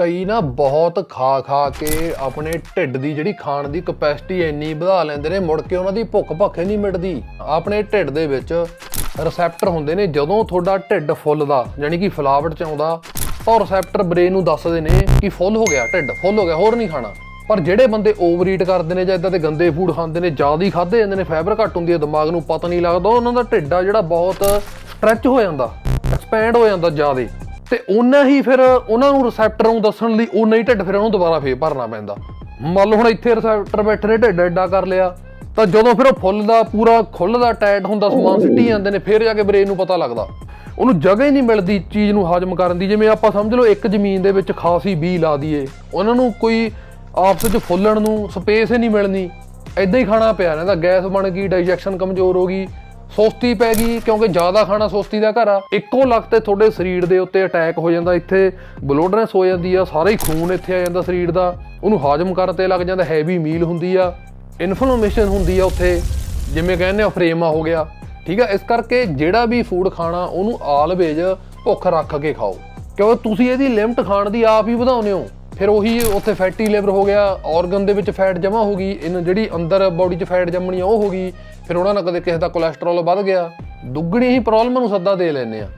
ਕਈ ਨਾ ਬਹੁਤ ਖਾ ਖਾ ਕੇ ਆਪਣੇ ਢਿੱਡ ਦੀ ਜਿਹੜੀ ਖਾਣ ਦੀ ਕਪੈਸਿਟੀ ਇੰਨੀ ਵਧਾ ਲੈਂਦੇ ਨੇ, ਮੁੜ ਕੇ ਉਹਨਾਂ ਦੀ ਭੁੱਖ ਭੱਖੇ ਨਹੀਂ ਮਿਟਦੀ। ਆਪਣੇ ਢਿੱਡ ਦੇ ਵਿੱਚ ਰਿਸੈਪਟਰ ਹੁੰਦੇ ਨੇ, ਜਦੋਂ ਤੁਹਾਡਾ ਢਿੱਡ ਫੁੱਲਦਾ ਯਾਨੀ ਕਿ ਫਲਾਵਟ ਚ ਆਉਂਦਾ, ਤਾਂ ਰਿਸੈਪਟਰ ਬ੍ਰੇਨ ਨੂੰ ਦੱਸਦੇ ਨੇ ਕਿ ਫੁੱਲ ਹੋ ਗਿਆ, ਢਿੱਡ ਫੁੱਲ ਹੋ ਗਿਆ, ਹੋਰ ਨਹੀਂ ਖਾਣਾ। ਪਰ ਜਿਹੜੇ ਬੰਦੇ ਓਵਰ ਈਟ ਕਰਦੇ ਨੇ ਜਾਂ ਇਦਾਂ ਦੇ ਗੰਦੇ ਫੂਡ ਖਾਂਦੇ ਨੇ, ਜ਼ਿਆਦਾ ਹੀ ਖਾਦੇ ਜਾਂਦੇ ਨੇ ਫਾਈਬਰ ਘੱਟ ਹੁੰਦੀ ਹੈ, ਦਿਮਾਗ ਨੂੰ ਪਤਾ ਨਹੀਂ ਲੱਗਦਾ, ਉਹਨਾਂ ਦਾ ਢਿੱਡ ਆ ਜਿਹੜਾ ਬਹੁਤ ਸਟ੍ਰੈਚ ਹੋ ਜਾਂਦਾ ਐਕਸਪੈਂਡ ਹੋ ਜਾਂਦਾ ਜ਼ਿਆਦਾ। ਤੇ ਉਹਨਾਂ ਹੀ ਫਿਰ ਉਹਨਾਂ ਨੂੰ ਰਿਸੈਪਟਰ ਨੂੰ ਦੱਸਣ ਲਈ ਉਹਨਾਂ ਹੀ ਢਿੱਡ ਫਿਰ ਉਹਨੂੰ ਦੁਬਾਰਾ ਫੇਰ ਭਰਨਾ ਪੈਂਦਾ। ਮੰਨ ਲਓ ਹੁਣ ਇੱਥੇ ਰਿਸੈਪਟਰ ਬੈਠੇ ਨੇ ਢਿੱਡ ਐਡਾ ਕਰ ਲਿਆ ਤਾਂ ਜਦੋਂ ਫਿਰ ਉਹ ਫੁੱਲਦਾ ਪੂਰਾ ਖੁੱਲਦਾ ਟਾਈਟ ਹੁੰਦਾ ਸਮਾਨ ਸਿੱਟੀ ਜਾਂਦੇ ਨੇ ਫਿਰ ਜਾ ਕੇ ਬ੍ਰੇਨ ਨੂੰ ਪਤਾ ਲੱਗਦਾ। ਉਹਨੂੰ ਜਗ੍ਹਾ ਹੀ ਨਹੀਂ ਮਿਲਦੀ ਚੀਜ਼ ਨੂੰ ਹਜਮ ਕਰਨ ਦੀ। ਜਿਵੇਂ ਆਪਾਂ ਸਮਝ ਲਓ ਇੱਕ ਜ਼ਮੀਨ ਦੇ ਵਿੱਚ ਖਾਸੀ ਬੀ ਲਾ ਦਈਏ ਉਹਨਾਂ ਨੂੰ ਕੋਈ ਆਪਸ ਵਿੱਚ ਫੁੱਲਣ ਨੂੰ ਸਪੇਸ ਹੀ ਨਹੀਂ ਮਿਲਣੀ। ਐਦਾਂ ਹੀ ਖਾਣਾ ਪਿਆ ਰਹਿੰਦਾ ਗੈਸ ਬਣ ਗਈ ਡਾਈਜੈਸ਼ਨ ਕਮਜ਼ੋਰ ਹੋ ਗਈ ਸੁਸਤੀ ਪੈ ਗਈ ਕਿਉਂਕਿ ਜ਼ਿਆਦਾ ਖਾਣਾ ਸੁਸਤੀ ਦਾ ਘਰ ਆ। ਇੱਕੋ ਲੱਖ ਤੇ ਤੁਹਾਡੇ ਸਰੀਰ ਦੇ ਉੱਤੇ ਅਟੈਕ ਹੋ ਜਾਂਦਾ, ਇੱਥੇ ਬਲੋਡਨੈਸ ਹੋ ਜਾਂਦੀ ਆ, ਸਾਰਾ ਹੀ ਖੂਨ ਇੱਥੇ ਆ ਜਾਂਦਾ ਸਰੀਰ ਦਾ। ਉਹਨੂੰ ਹਾਜ਼ਮ ਕਰਨ ਤੇ ਲੱਗ ਜਾਂਦਾ ਹੈਵੀ ਮੀਲ ਹੁੰਦੀ ਆ ਇਨਫਲੇਮੇਸ਼ਨ ਹੁੰਦੀ ਆ ਉੱਥੇ, ਜਿਵੇਂ ਕਹਿੰਦੇ ਆ, ਫਰੇਮਾ ਹੋ ਗਿਆ। ਠੀਕ ਆ, ਇਸ ਕਰਕੇ ਜਿਹੜਾ ਵੀ ਫੂਡ ਖਾਣਾ, ਉਹਨੂੰ ਆਲਵੇਜ ਭੁੱਖ ਰੱਖ ਕੇ ਖਾਓ। ਕਿਉਂਕਿ ਤੁਸੀਂ ਇਹਦੀ ਲਿਮਟ ਖਾਣ ਦੀ ਆਪ ਹੀ ਵਧਾਉਂਦੇ ਹੋ। ਫਿਰ ਉਹੀ ਉੱਥੇ ਫੈਟੀ ਲਿਵਰ ਹੋ ਗਿਆ ਆਰਗਨ ਦੇ ਵਿੱਚ ਫੈਟ ਜਮਾ ਹੋ ਗਈ, ਇਹਨਾਂ ਜਿਹੜੀ ਅੰਦਰ ਬਾਡੀ 'ਚ ਫੈਟ ਜੰਮਣੀ ਆ, ਉਹ ਹੋ ਗਈ। ਫਿਰ ਉਹਨਾਂ ਨਾਲ ਕਦੇ ਕਿਸੇ ਦਾ ਕੋਲੇਸਟ੍ਰੋਲ ਵੱਧ ਗਿਆ। ਦੁੱਗਣੀ ਹੀ ਪ੍ਰੋਬਲਮ ਨੂੰ ਸੱਦਾ ਦੇ ਲੈਂਦੇ ਆ।